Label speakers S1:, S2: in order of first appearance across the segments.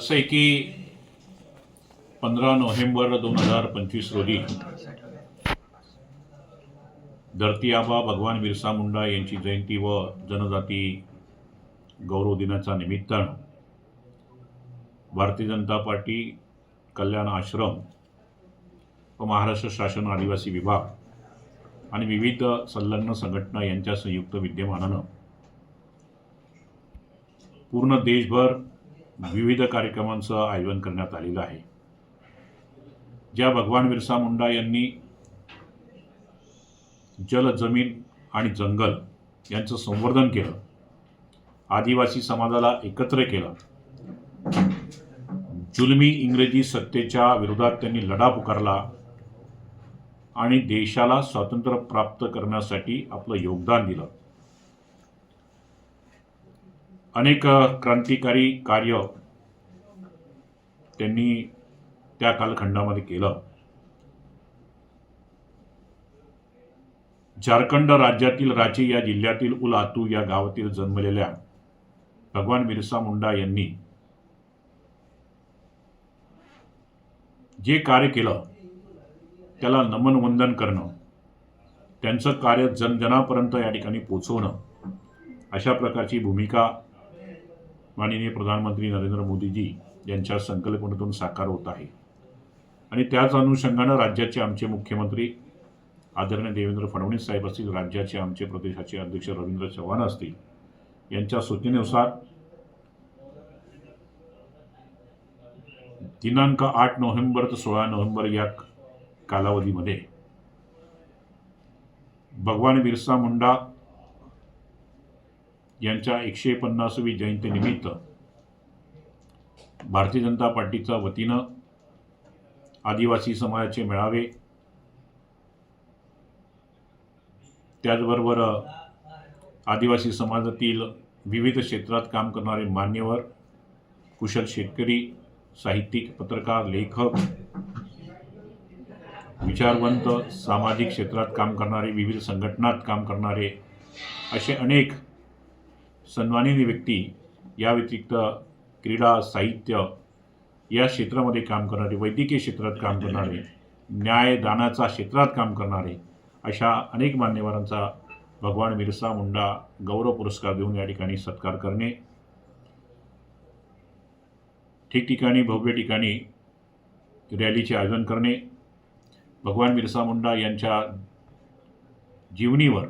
S1: असं आहे की पंधरा नोव्हेंबर दोन हजार पंचवीस रोजी धरती आबा भगवान बिरसा मुंडा यांची जयंती व जनजाती गौरव दिनाच्या निमित्तानं भारतीय जनता पार्टी कल्याण आश्रम व महाराष्ट्र शासन आदिवासी विभाग आणि विविध संलग्न संघटना यांच्या संयुक्त विद्यमानानं पूर्ण देशभर विविध कार्यक्रमांचं आयोजन करण्यात आलेलं आहे. ज्या भगवान बिरसा मुंडा यांनी जल जमीन आणि जंगल यांचं संवर्धन केलं आदिवासी समाजाला एकत्र केलं जुलमी इंग्रजी सत्तेच्या विरोधात त्यांनी लढा पुकारला आणि देशाला स्वातंत्र्य प्राप्त करण्यासाठी आपलं योगदान दिलं. अनेक क्रांतिकारी कार्य त्यांनी त्या कालखंडामध्ये केलं. झारखंड राज्यातील रांची या जिल्ह्यातील उलातू या गावातील जन्मलेल्या भगवान बिरसा मुंडा यांनी जे कार्य केलं त्याला नमन वंदन करणं त्यांचं कार्य जनजनापर्यंत या ठिकाणी पोचवणं अशा प्रकारची भूमिका माननीय प्रधानमंत्री नरेंद्र मोदीजी यांच्या संकल्पनेतून साकार होत आहे. आणि त्याच अनुषंगानं राज्याचे आमचे मुख्यमंत्री आदरणीय देवेंद्र फडणवीस साहेब असतील राज्याचे आमचे प्रदेशाचे अध्यक्ष रवींद्र चव्हाण असतील यांच्या सूचनेनुसार दिनांक आठ नोव्हेंबर ते सोळा नोव्हेंबर या कालावधीमध्ये भगवान बिरसा मुंडा यांच्या एकशे पन्नासवी जयंतीनिमित्त भारतीय जनता पार्टीच्या वतीनं आदिवासी समाजाचे मेळावे त्याचबरोबर आदिवासी समाजातील विविध क्षेत्रात काम करणारे मान्यवर कुशल शेतकरी साहित्यिक पत्रकार लेखक विचारवंत सामाजिक क्षेत्रात काम करणारे विविध संघटनात काम करणारे असे अनेक सन्माननीय व्यक्ती या व्यतिरिक्त क्रीडा साहित्य या क्षेत्रामध्ये काम करणारे वैद्यकीय क्षेत्रात काम करणारे न्यायदानाचा क्षेत्रात काम करणारे अशा अनेक मान्यवरांचा भगवान बिरसा मुंडा गौरव पुरस्कार देऊन या ठिकाणी सत्कार करणे. ठिकठिकाणी भव्य ठिकाणी रॅलीचे आयोजन करणे. भगवान बिरसा मुंडा यांच्या जीवनीवर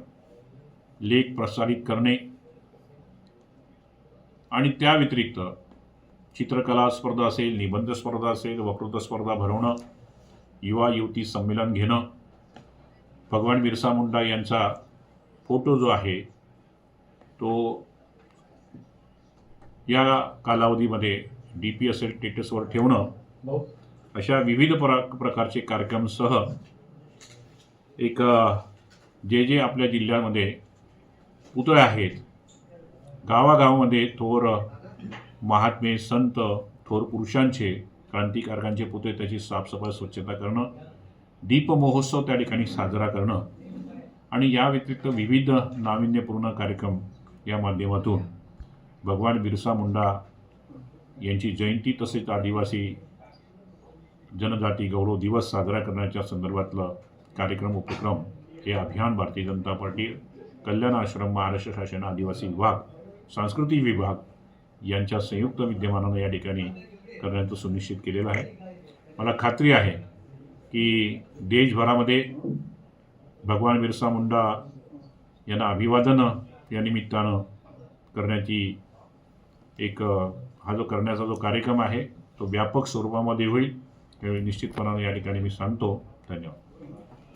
S1: लेख प्रसारित करणे. आणि त्या व्यतिरिक्त चित्रकला स्पर्धा असेल निबंध स्पर्धा असेल वक्तृत्व स्पर्धा भरवणं युवा युवती संमेलन घेणं भगवान बिरसा मुंडा यांचा फोटो जो आहे तो या कालावधीमध्ये डी पी असेल स्टेटसवर ठेवणं अशा विविध प्र प्रकारचे कार्यक्रमसह एक जे जे आपल्या जिल्ह्यामध्ये पुतळे आहेत गावागावामध्ये थोर महात्मे संत थोर पुरुषांचे क्रांतिकारकांचे पुतळे त्याची साफसफाई स्वच्छता करणं दीपमहोत्सव त्या ठिकाणी साजरा करणं आणि या व्यतिरिक्त विविध नाविन्यपूर्ण कार्यक्रम या माध्यमातून भगवान बिरसा मुंडा यांची जयंती तसेच आदिवासी जनजाती गौरव दिवस साजरा करण्याच्या संदर्भातलं कार्यक्रम उपक्रम हे अभियान भारतीय जनता पार्टी कल्याण आश्रम महाराष्ट्र शासन आदिवासी विभाग सांस्कृतिक विभाग यांच्या संयुक्त विद्यमानानं या ठिकाणी करण्याचं सुनिश्चित केलेलं आहे. मला खात्री आहे की देशभरामध्ये भगवान बिरसा मुंडा यांना अभिवादनं या निमित्तानं करण्याची एक हा जो करण्याचा जो कार्यक्रम आहे तो व्यापक स्वरूपामध्ये होईल हे निश्चितपणानं या ठिकाणी मी सांगतो. धन्यवाद.